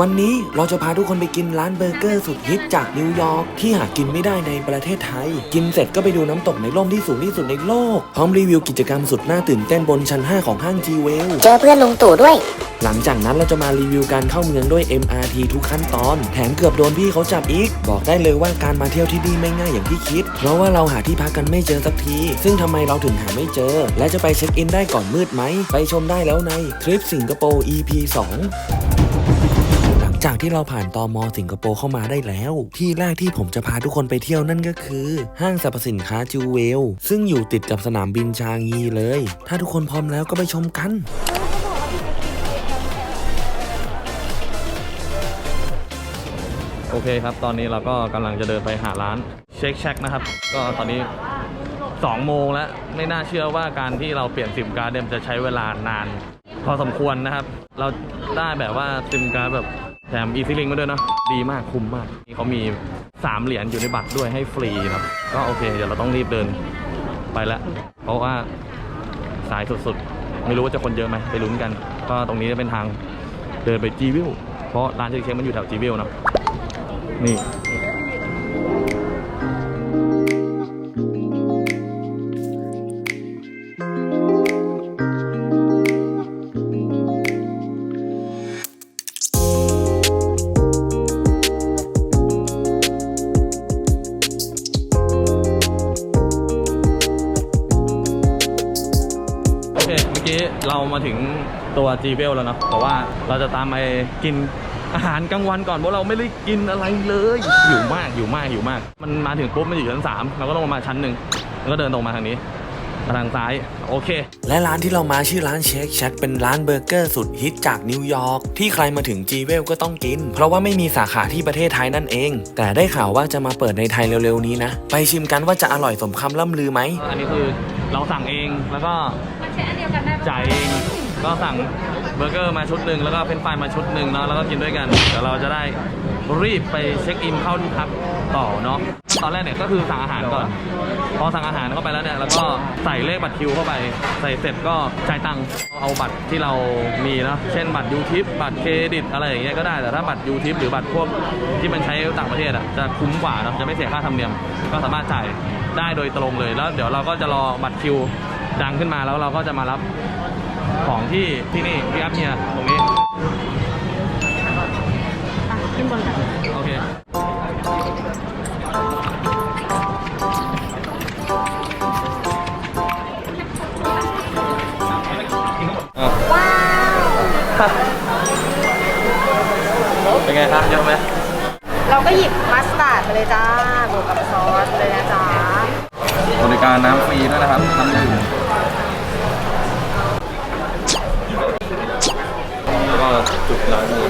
วันนี้เราจะพาทุกคนไปกินร้านเบอร์เกอร์สุดฮิตจากนิวยอร์กที่หากินไม่ได้ในประเทศไทย กินเสร็จก็ไปดูน้ำตกในร่มที่สูงที่สุดในโลก พร้อมรีวิวกิจกรรมสุดน่าตื่นเต้นบนชั้น 5 ของห้างจีเวลเจอเพื่อนลุงตู่ด้วย หลังจากนั้นเราจะมารีวิวการเข้าเมืองด้วย MRT ทุกขั้นตอน แถมเกือบโดนพี่เขาจับอีก บอกได้เลยว่าการมาเที่ยวที่นี่ไม่ง่ายอย่างที่คิด เพราะว่าเราหาที่พักกันไม่เจอสักที ซึ่งทำไมเราถึงหาไม่เจอ และจะไปเช็คอินได้ก่อนมืดไหมไปชมได้แล้วในทริปสิงคโปร์ EP 2หลัง จากที่เราผ่านตอมอสิงคโปร์เข้ามาได้แล้ว ที่แรกที่ผมจะพาทุกคนไปเที่ยวนั่นก็คือ ห้างสรรพสินค้าจูเวล ซึ่งอยู่ติดกับสนามบินชางยีเลย ถ้าทุกคนพร้อมแล้วก็ไปชมกันโอเคครับ ตอนนี้เราก็กำลังจะเดินไปหาร้านเช็คแช็คนะครับ ก็ตอนนี้ 2 โมงแล้ว ไม่น่าเชื่อว่าการที่เราเปลี่ยนซิมการ์ดเนี่ยมันจะใช้เวลานาน พอสมควรนะครับ เราได้แบบว่าซิมการ์ดแบบ แถมอีซิลิงมาด้วยนะดีมากคุ้มมากนี่เขามี 3 เหรียญอยู่ในบัตรด้วยให้ฟรีครับ ก็โอเค เดี๋ยวเราต้องรีบเดินไปละเพราะว่าสายสุดๆ ไม่รู้ว่าจะคนเยอะไหมไปลุ้นกัน ก็ตรงนี้จะเป็นทางเดินไปจีวิลเพราะร้านเชคเช็คมันอยู่แถวจีวิลเนาะนี่ เมื่อกี้เรามาถึงตัวจีเวลแล้วเนาะแต่ว่าเราจะตามไปกินอาหารกลางวันก่อนเพราะเราไม่ได้กินอะไรเลยหิวมากหิวมากหิวมาก มันมาถึงปุ๊บมันอยู่ชั้นสามเราก็ต้องมาชั้นหนึ่งแล้วก็เดินตรงมาทางนี้มาทางซ้ายโอเค และร้านที่เรามาชื่อร้านเชคแช็คเป็นร้านเบอร์เกอร์สุดฮิตจากนิวยอร์กที่ใครมาถึงจีเวลก็ต้องกิน เพราะว่าไม่มีสาขาที่ประเทศไทยนั่นเอง แต่ได้ข่าวว่าจะมาเปิดในไทยเร็วๆนี้นะ ไปชิมกันว่าจะอร่อยสมคำล่ำลือไหมอันนี้คือเราสั่งเองแล้วก็ จ่ายเองก็สั่งเบอร์เกอร์มาชุดหนึ่งแล้วก็เป็นไฟรายมาชุดหนึ่งเนาะแล้วก็กินด้วยกันเดี๋ยวเราจะได้รีบไปเช็คอินเข้าที่พักต่อเนาะตอนแรกเนี่ยก็คือสั่งอาหารก่อน พอสั่งอาหารเข้าไปแล้วเนี่ยแล้วก็ใส่เลขบัตรคิวเข้าไป ใส่เสร็จก็จ่ายตังค์เอาบัตรที่เรามีเนาะเช่นบัตรยูทิปบัตรเครดิตอะไรอย่างเงี้ยก็ได้แต่ถ้าบัตรยูทิปหรือบัตรพวกที่มันใช้ต่างประเทศอะจะคุ้มกว่าเนาะจะไม่เสียค่าธรรมเนียม ก็สามารถจ่ายได้โดยตรงเลยแล้ว เดี๋ยวเราก็จะรอบัตรคิว ดังขึ้นมาแล้วเราก็จะมารับของที่ที่นี่พี่อัพเฮียตรงนี้ขึ้นบนโอเคว้าวเป็นไงครับเยอะไหมเราก็หยิบมัสตาร์ดไปเลยจ้าบวกกับซอสเลยนะจ๊ะบริการน้ำฟรีด้วยนะครับน้ำดื่ม จุดล้างมือ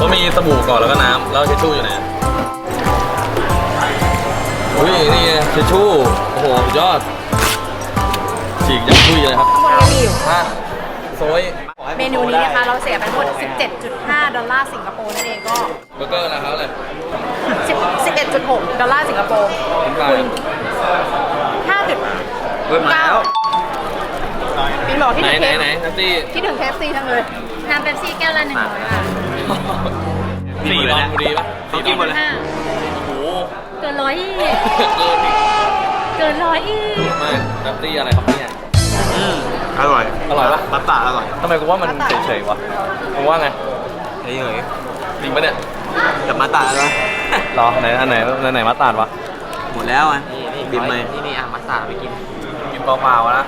ก็มีสบู่ก่อนแล้วก็น้ำแล้วเชชชู่อยู่ไหนอุ้ยนี่ไงเชชชู่โอ้โหสุดยอดฉีกยับชุยเลยครับข้างบนก็มีอยู่ ฮะโซยเมนูนี้นะคะเราเสียไปทั้งหมด 17.5 ดอลลาร์สิงคโปร์นั่นเองก็เบอร์เกอร์นะครับเลย10 11.6 ดอลลาร์สิงคโปร์เป็ นปลา5จุดเริ่มแล้วปินบอกที่ไหนถึงไหนเคฟไหนนัตตี้ที่ถึงเคฟซีจังเลยน้ำเป๊ปซี่แก้วละหนึ่งร้อยบาทสี่ดอนบุรีปะสี่ดอนหมดเลยโอ้โหเกินร้อยอีกเกินอีกเกินร้อยอีกไม่นัตตี้อะไรครับเนี่ยอร่อย อร่อยปะมัตตาอร่อยทำไมกูว่ามันเฉยๆวะมึงว่าไงเฉยจริงปะเนี่ยๆแต่มัตตาอร่อยรอไหนอันไหนอันไหนมาตาดวะหมดแล้วอะ บินไหมนี่นี่อะมัสตาร์ดไปกิน กินเปล่าๆนะ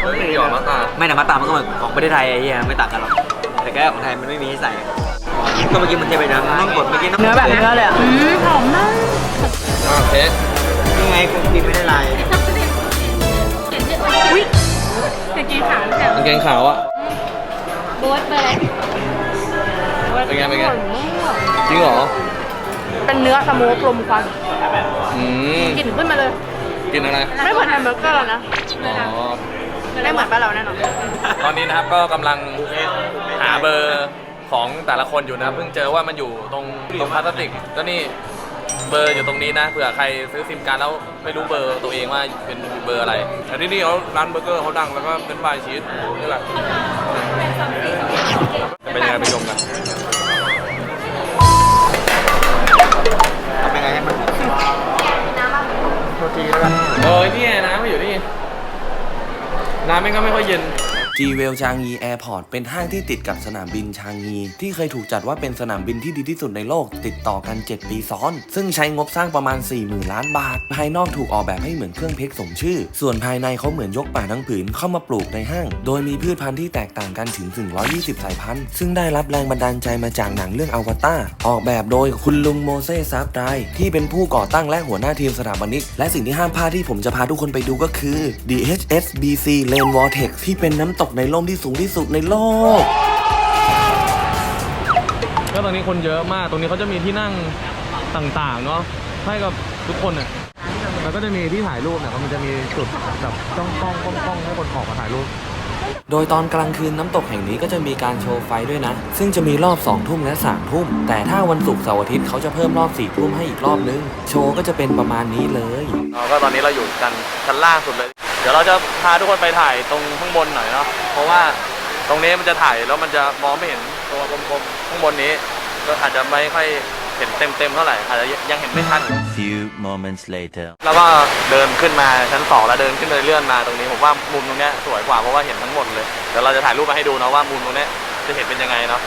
เฮ้ยหยอดมาตาดไม่แต่มัสตาร์ดมันก็เหมือนของประเทศไทยไอ้เหี้ยไม่ต่างกันหรอกแต่แค่ของไทยมันไม่มีให้ใส่ก็เมื่อกี้มันจะไปน้ำต้องกดเมื่อกี้น้ำเนื้อแบบเนื้อเลยอะอืมหอมมากโอเคนี่ไงกูกินไม่ได้ลายเห็นดิอุ้ยกางเกงขาวแต่กางเกงขาวอะโบ๊ทเบอร์อะไรเป็นไงเป็นไงจริงเหรอเป็นเนื้อสโมกลมควันอืมกลิ่นขึ้นมาเลย กินอะไร ไม่เหมือนแฮมเบอร์เกอร์แล้วนะ อ๋อ ไม่เหมือนบ้านเราแน่นอนตอนนี้นะครับก็กำลังหาเบอร์ของแต่ละคนอยู่นะเพิ่งเจอว่ามันอยู่ตรงตรงพลาสติกก็นี่เบอร์อยู่ตรงนี้นะเผื่อใครซื้อซิมการ์ดแล้วไม่รู้เบอร์ตัวเองว่าเป็นเบอร์อะไรแต่ที่นี่เขาร้านเบอร์เกอร์เขาดังแล้วก็เป็นฟรายชีสนี่แหละเป็นยังไงไปชมกันำมันก็ไม่ค่อยเย็น จีเวลชางงีแอร์พอร์ตเป็นห้างที่ติดกับสนามบินชางงี ที่เคยถูกจัดว่าเป็นสนามบินที่ดีที่สุดในโลก ติดต่อกัน 7 ปีซ้อน ซึ่งใช้งบสร้างประมาณ 40,000 ล้านบาท ภายนอกถูกออกแบบให้เหมือนเครื่องเพชรสมชื่อ ส่วนภายในเขาเหมือนยกป่าทั้งผืนเข้ามาปลูกในห้าง โดยมีพืชพันธุ์ที่แตกต่างกันถึง 120 สายพันธุ์ ซึ่งได้รับแรงบันดาลใจมาจากหนังเรื่องอวตารออกแบบโดยคุณลุงโมเซซับไดที่เป็นผู้ก่อตั้งและหัวหน้าทีมสถาปนิกและสิ่งที่ห้ามพลาดที่ผมจะพาทุกคนไปดูก็คือ DHSBC Lane Vortex ที่เป็นน้ำตกในร่มที่สูงที่สุดในโลก ก็ตอนนี้คนเยอะมาก ตรงนี้เขาจะมีที่นั่งต่างๆเนาะให้กับทุกคนเนี่ยแล้วก็จะมีที่ถ่ายรูปเนี่ยมันจะมีจุดแบบจ้องกล้องกล้องกล้องให้คนออกมาถ่ายรูป โดยตอนกลางคืนน้ำตกแห่งนี้ก็จะมีการโชว์ไฟด้วยนะ ซึ่งจะมีรอบ 2 ทุ่มและ3ทุ่ม แต่ถ้าวันศุกร์เสาร์อาทิตย์เขาจะเพิ่มรอบ4ทุ่มให้อีกรอบนึง โชว์ก็จะเป็นประมาณนี้เลยเราก็ตอนนี้เราอยู่กันชั้นล่างสุดเลยเดี๋ยวเราจะพาทุกคนไปถ่ายตรงข้างบนหน่อยเนาะเพราะว่าตรงนี้มันจะถ่ายแล้วมันจะมองไม่เห็นตัวกลมๆข้างบนนี้ ก็อาจจะไม่ค่อยเห็นเต็มๆเท่าไหร่อาจจะยังเห็นไม่ชัด Few moments later. แล้วก็เดินขึ้นมาชั้นสองแล้วเดินขึ้นเรื่อยๆมาตรงนี้ผมว่ามุมตรงเนี้ยสวยกว่าเพราะว่าเห็นทั้งหมดเลยเดี๋ยวเราจะถ่ายรูปมาให้ดูนะว่ามุมตรงเนี้ยจะเห็นเป็นยังไงเนาะ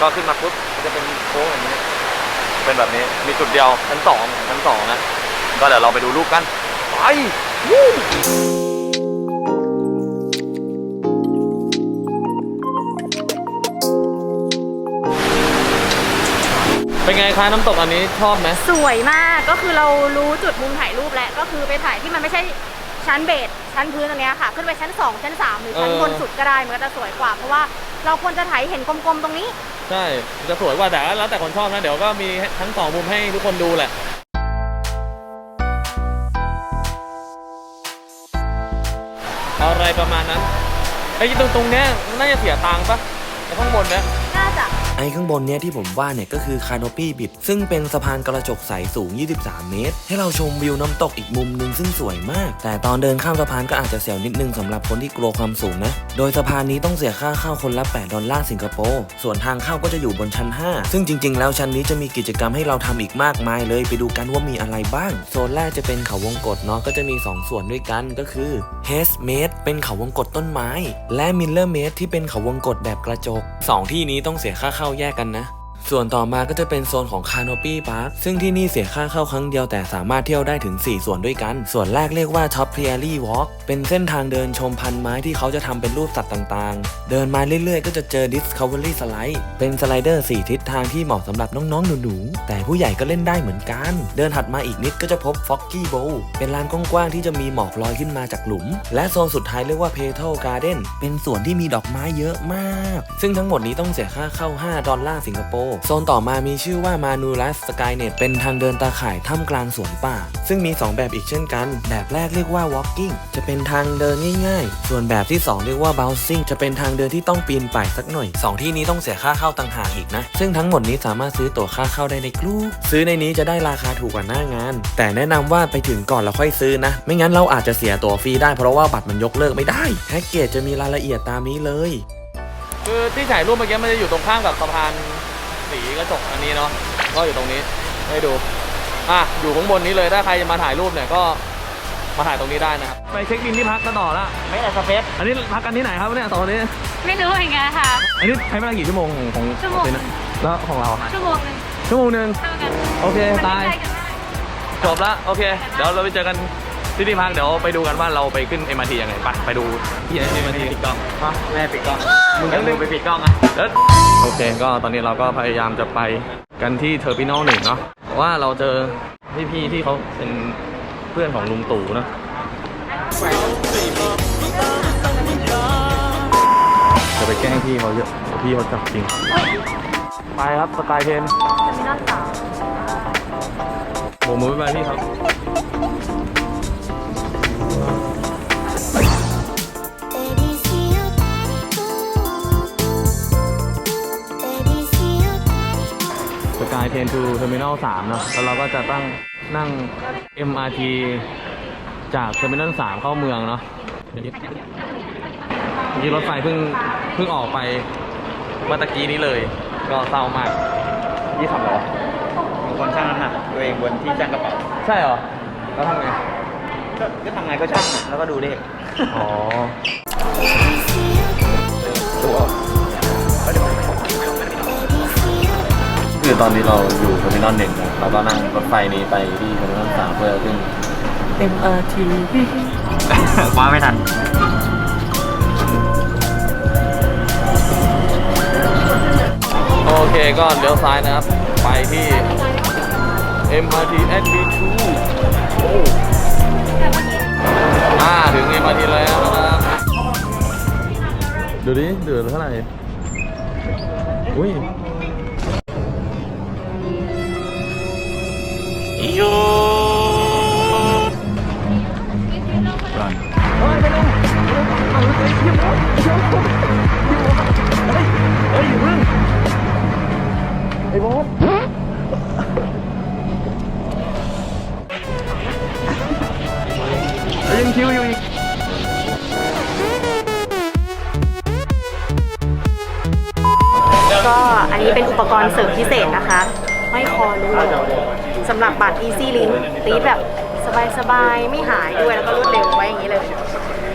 ก็ขึ้นมาปุ๊บก็จะเป็นโค้งอย่างนี้เป็นแบบนี้มีจุดเดียวชั้นสองชั้นสองนะก็เดี๋ยวเราไปดูรูปกันไป เป็นไงคะน้ำตกอันนี้ชอบไหมสวยมากก็คือเรารู้จุดมุมถ่ายรูปแล้วก็คือไปถ่ายที่มันไม่ใช่ชั้นเบสชั้นพื้นตรงเนี้ยค่ะ ขึ้นไปชั้น 2 ชั้น 3 หรือชั้นเออบนสุดก็ได้มันก็จะสวยกว่า เพราะว่าเราควรจะถ่ายเห็นกลมๆตรงนี้ ใช่มันจะสวยกว่าแต่แล้วแต่คนชอบนะ เดี๋ยวก็มีทั้งสองมุมให้ทุกคนดูแหละ อะไรประมาณนั้นไอ้ตรงตรงเนี้ยน่าจะเสียตังค์ปะไอ้ข้างบนเนี้ยน่าจะ ไอ้ข้างบนเนี้ยที่ผมว่าเนี่ยก็คือคานอปี้บิดซึ่งเป็นสะพานกระจกใสสูง 23 เมตร ให้เราชมวิวน้ำตกอีกมุมหนึ่งซึ่งสวยมาก แต่ตอนเดินข้ามสะพานก็อาจจะเสียวนิดนึงสำหรับคนที่กลัวความสูงนะ โดยสะพานนี้ต้องเสียค่าเข้าคนละ 8 ดอลลาร์สิงคโปร์ ส่วนทางเข้าก็จะอยู่บนชั้น 5 ซึ่งจริง ๆ แล้วชั้นนี้จะมีกิจกรรมให้เราทำอีกมากมายเลย ไปดูกันว่ามีอะไรบ้าง โซนแรกจะเป็นเขาวงกตเนาะก็จะมี 2 ส่วนด้วยกันก็คือ h e s m a d e เป็นเขาวงกตต้นไม้ และ Miller m a d e ที่เป็นเขาวงกตแบบกระจกสองที่นี้ต้องเสียค่าเข้าาแยกกันนะ ส่วนต่อมาก็จะเป็นโซนของ Canopy Park ซึ่งที่นี่เสียค่าเข้าครั้งเดียวแต่สามารถเที่ยวได้ถึง 4 ส่วนด้วยกัน ส่วนแรกเรียกว่า Top Prairie Walk เป็นเส้นทางเดินชมพันไม้ที่เขาจะทำเป็นรูปสัตว์ต่างๆ เดินมาเรื่อยๆ ก็จะเจอ Discovery Slide เป็นสไลเดอร์ 4 ทิศทางที่เหมาะสำหรับน้องๆหนูๆ แต่ผู้ใหญ่ก็เล่นได้เหมือนกัน เดินถัดมาอีกนิดก็จะพบ Foggy Bowl เป็นลานกว้างๆที่จะมีหมอกลอยขึ้นมาจากหลุม และโซนสุดท้ายเรียกว่า Petal Garden เป็นสวนที่มีดอกไม้เยอะมาก ซึ่งทั้งหมดนี้ต้องเสียค่าเข้า 5 ดอลลาร์สิงคโปร์โซนต่อมามีชื่อว่า Manulas Skynet เป็นทางเดินตาข่ายท่ามกลางสวนป่า ซึ่งมี 2 แบบอีกเช่นกัน แบบแรกเรียกว่า Walking จะเป็นทางเดินง่ายๆ ส่วนแบบที่ 2 เรียกว่า Bouncing จะเป็นทางเดินที่ต้องปีนป่ายสักหน่อย 2 ที่นี้ต้องเสียค่าเข้าต่างหากอีกนะ ซึ่งทั้งหมดนี้สามารถซื้อตั๋วค่าเข้าได้ในกลุ่มซื้อในนี้จะได้ราคาถูกกว่าหน้างาน แต่แนะนำว่าไปถึงก่อนแล้วค่อยซื้อนะ ไม่งั้นเราอาจจะเสียตั๋วฟรีได้เพราะว่าบัตรมันยกเลิกไม่ได้แพ็กเกจจะมีรายละเอียดตามนี้เลย คือที่ถ่ายรูปเมื่อกี้มันจะอยู่ตรงข้ามกับสะพาน สีกระจกอันนี้เนาะก็อยู่ตรงนี้ให้ดูอะอยู่ข้างบนนี้เลยถ้าใครจะมาถ่ายรูปเนี่ยก็มาถ่ายตรงนี้ได้นะครับไปเช็คอินที่พักกันต่อละไม่แต่สเปซอันนี้พักกันที่ไหนครับเนี่ยสองคนนี้ ไม่รู้เหมือนกันค่ะ อันนี้ใช้เวลากี่ชั่วโมงของของชั่วโมง ของตินอะแล้วของเราอะชั่วโมงหนึงชั่วโมงหนึ่งเท่ากันโอเคมันตายใกล้ๆกันมาก จบละโอเค เดี๋ยวเราไปเจอกัน ที่ที่พักเดี๋ยวไปดูกันว่าเราไปขึ้น MRT ยังไงไปไปดูที่ MRT ปิดกล้องแม่ปิดกล้องมึงจะมึงไปปิดกล้องอะแล้วโอเคก็ตอนนี้เราก็พยายามจะไปกันที่เทอร์มินอลหนึ่งเนาะเพราะว่าเราเจอพี่ๆที่เขาเป็นเพื่อนของลุงตู่เนอะจะไปแกล้งพี่เขาเยอะเดี๋ยวพี่เขาจับจริง ไปครับสกายเทนจะมีนอนสาวโบกมือบ๊ายบายพี่ครับ Baby, see your body move. Baby, see your body move. สกาย train to terminal 3เนอะแล้วเราก็จะตั้งนั่ง MRT จาก terminal 3เข้าเมืองเนาะเมื่อกี้รถไฟเพิ่งเพิ่งออกไปเมื่อตะกี้นี้เลย ก็เศร้ามากยี่ขับเหรอบางคนชั่งน้ำหนักตัวเองบนที่ชั่งกระเป๋า ใช่เหรอ แล้วทำไง ก็ก็ทำไงก็ช่างอะแล้วก็ดูเลขอ๋อคือตอนนี้เราอยู่เทอร์มินอลหนึ่งนะเราก็นั่งรถไฟนี้ไปที่เทอร์มินอลสามเพื่อขึ้น MRT คว้าไม่ทัน โอเคก็เลี้ยวซ้ายนะครับ ไปที่ MRT SB2 โอ้อ่าถึง MRT แล้วนะครับดูดิเดือดเท่าไหร่ อุ้ยยัง คิวอยู่อีกก็อันนี้เป็นอุปกรณ์เสริมพิเศษนะคะห้อยคอลูกสำหรับบัตร Easy Link ตีดแบบสบายๆ ไม่หายด้วยแล้วก็รวดเร็วไว้อย่างนี้เลย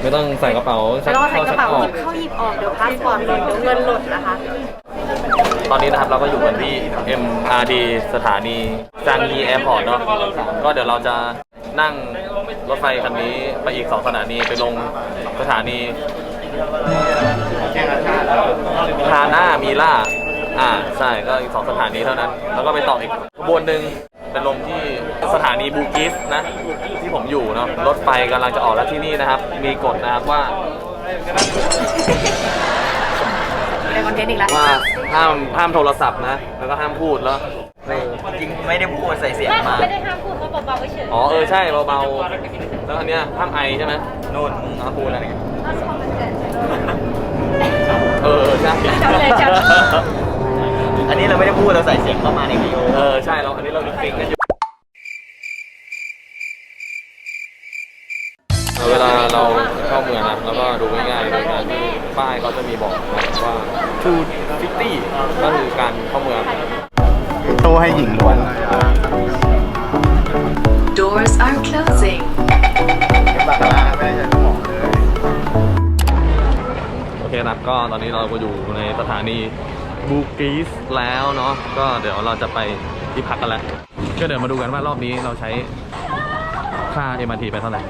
ไม่ต้องใส่กระเป๋าแล้วก็ใส่กระเป๋าอหอยิบเข้าหยิบออกเดี๋ยวพาสปอร์ตหล่นเดี๋ยวเงินหล่นนะคะ ตอนนี้นะครับเราก็อยู่กันที่ MRT สถานีจางยีแอร์พอร์ตเนาะก็เดี๋ยวเราจะนั่ง รถไฟคันนี้ไปอีก2สถานีไปลงสถานีฮาน่ามีล่า อ่าใช่ก็อีก2สถานีเท่านั้น แล้วก็ไปต่ออีกขบวนหนึ่งเป็นลงที่สถานีบูกิสนะที่ผมอยู่เนาะรถไฟกำลังจะออกแล้วที่นี่นะครับ มีกฎนะครับว่าเป็นคอนเทนต์อีกแล้วว่าห้ามห้ามโทรศัพท์นะ แล้วก็ห้ามพูดแล้ว ไม่จริงไม่ได้พูดใส่เสียงมา ไม่ได้ห้ามพูดเขาเบาๆเฉยอ๋อเออใช่เบาๆแล้วอันเนี้ยห้ามไอใช่ไหมโน่นมึงเอาพูดอะไรเนี่ยเออใช่อันนี้เราไม่ได้พูดเราใส่เสียงเข้ามาในวิดีโอ เออใช่เราอันนี้เราลิปซิงค์กันอยู่เวลาเราเข้าเมืองนะแล้วก็ดูง่ายๆเลยนะคือป้ายเขาจะมีบอกนะว่า to city ก็คือการเข้าเมืองโตให้หญิงล้วน Doors are closing. บาคาร่าไม่ได้ใช้สมองเลยโอเคนะครับก็ตอนนี้เราก็อยู่ในสถานีบูกิสแล้วเนาะก็เดี๋ยวเราจะไปที่พักกันแล้ว ก็เดี๋ยวมาดูกันว่ารอบนี้เราใช้ค่า MRT ไปเท่าไหร่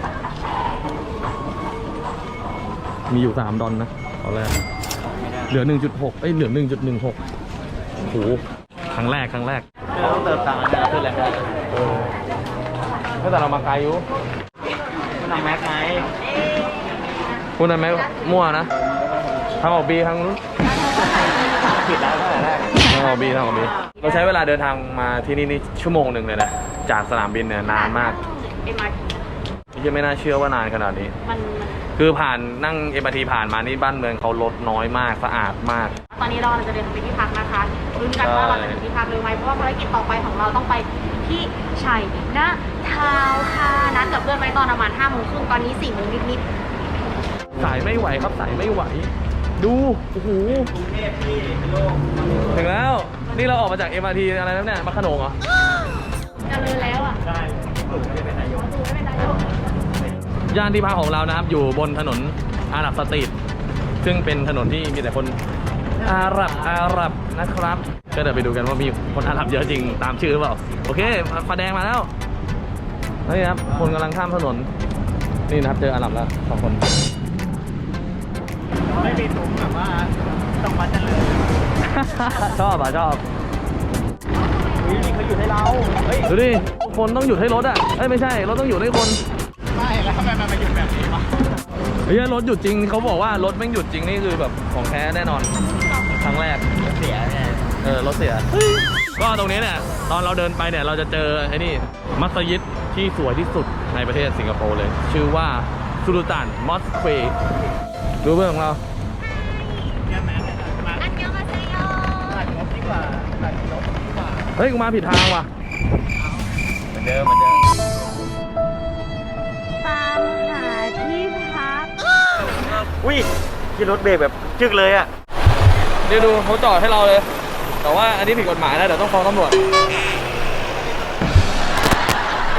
มีอยู่ 3 ดอลนะตอนแรกเหลือ 1.6 เอ้ย เหลือ 1.16โอ้โหค รั้งแรกครั้งแรกเราต้องเติมตังค์นะขึ้นแรงได้เออแต่เรามาไกลอยู่คุณทำแม็กไหมคุณทำไมมั่วนะทางออกบีทางนู้นผิดแล้วตั้งแต่แรกทางออกบีทางออกบีเราใช้เวลาเดินทางมาที่นี่นี่ชั่วโมงหนึ่งเลยนะจากสนามบินเนี่ยนานมากเอ็มอาร์ยังไม่น่าเชื่อว่านานขนาดนี้มันมัน คือผ่านนั่งเอ็มทีผ่านมานี่บ้านเมืองเขาลดน้อยมากสะอาดมาก ตอนนี้เราจะเดินไปที่พักนะคะลุ้นกันว่าเราจะถึงที่พักหรือไม่เพราะว่าภารกิจต่อไปของเราต้องไปที่ชัยนาทาวน์ค่ะนัดกับเพื่อนไว้ตอนประมาณ5้าโมงครึ่งตอนนี้4ี่โมงนิดสายไม่ไหวครับสายไม่ไหว ดูโอ้โหถึงแล้ว นี่เราออกมาจาก MRT อะไรแล้วเนี่ยมาขนงเหรอๆจะเลยแล้วอะย่า นที่พักของเรานะครับ อยู่บนถนนอาหรับสตรีทซึ่งเป็นถนนที่มีแต่คนอาหรับอาหรับนะครับ ก็เดี๋ยวไปดูกันว่ามีคนอาหรับเยอะจริงตามชื่อหรือเปล่าโอเคไฟแดงมาแล้วนี่ครับคนกำลังข้ามถนนนี่นะครับเจออาหรับแล้วสองคน ไม่มีถุงแบบว่าต้องมาจะเลย ชอบอะชอบนี่เขาอยู่ให้เรา เฮ้ยดูดิคนต้องหยุดให้รถอะเอ้ยไม่ใช่รถต้องหยุดให้คนไม่ แล้วทำไมมันมาหยุดแบบนี้วะเฮ้ยรถหยุดจริงเขาบอกว่ารถแม่งหยุดจริงนี่คือแบบของแท้แน่นอนครั้งแรกเสียไงเออรถเสียก็ตรงนี้เนี่ยตอนเราเดินไปเนี่ยเราจะเจอไอ้นี่มัสยิดที่สวยที่สุดในประเทศสิงคโปร์เลย ชื่อว่าสุลต่านมอสเควดูเบื้องของเราอันยองมาเซโยตัดงบดีกว่าตัดงบดีกว่าเฮ้ยกูมาผิดทางว่ะเหมือนเดิมเหมือนเดิม อุ้ยที่รถเบรกแบบจึกเลยอะเดี๋ยวดูเขาจอดให้เราเลย แต่ว่าอันนี้ผิดกฎหมายนะเดี๋ยวต้องฟ้องตำรวจ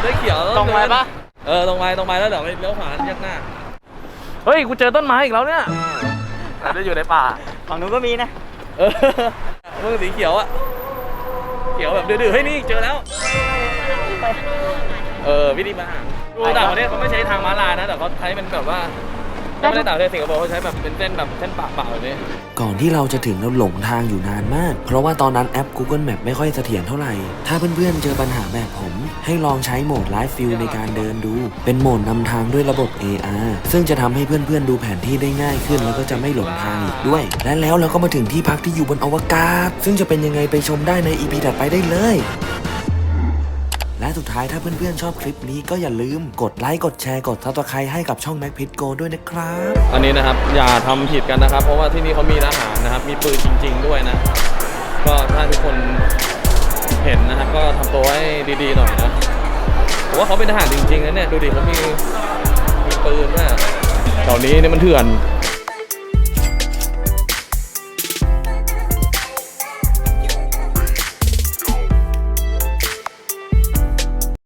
ได้เขียวตรงไปปะเออตรงไปตรงไปแล้วเดี๋ยวไปเลี้ยวขวาแยกหน้า เฮ้ยกูเจอต้นไม้อีกแล้วเนี่ยเราได้อยู่ในป่าฝั่งนู้นก็มีนะเออมึงสีเขียวอะเขียวแบบดื้อๆเฮ้ยนี่เจอแล้ว เออวิธีมาดูต่างประเทศเขาไม่ใช้ทางม้าลายนะแต่เขาใช้เป็นแบบว่า ไม่ได้ต่างประเทศสิงคโปร์เขาใช้แบบเป็นเส้นแบบเส้นปะๆแบบนี้ก่อนที่เราจะถึงเราหลงทางอยู่นานมาก เพราะว่าตอนนั้นแอป Google Map ไม่ค่อยเสถียรเท่าไหร่ ถ้าเพื่อนๆเจอปัญหาแบบผม ให้ลองใช้โหมด Live View ในการเดินดู เป็นโหมดนำทางด้วยระบบ AR ซึ่งจะทำให้เพื่อนๆดูแผนที่ได้ง่ายขึ้น แล้วก็จะไม่หลงทางอีกด้วย และแล้วเราก็มาถึงที่พักที่อยู่บนอวกาศ ซึ่งจะเป็นยังไงไปชมได้ใน EP ถัดไปได้เลย และสุดท้ายถ้าเพื่อนๆชอบคลิปนี้ก็อย่าลืมกดไลค์กดแชร์กด Subscribe ให้กับช่อง Mac Pit Go ด้วยนะครับ อันนี้นะครับอย่าทำผิดกันนะครับ เพราะว่าที่นี่เขามีทหารนะครับ มีปืนจริง ๆ ด้วยนะ ก็ถ้าทุกคนเห็นนะครับ ก็ทำตัวให้ดีๆหน่อยนะผมว่าเขาเป็นทหารจริงๆนะเนี่ยดูดิเขามีมีปืนด้วยแถวนี้เนี่ยมันเถื่อน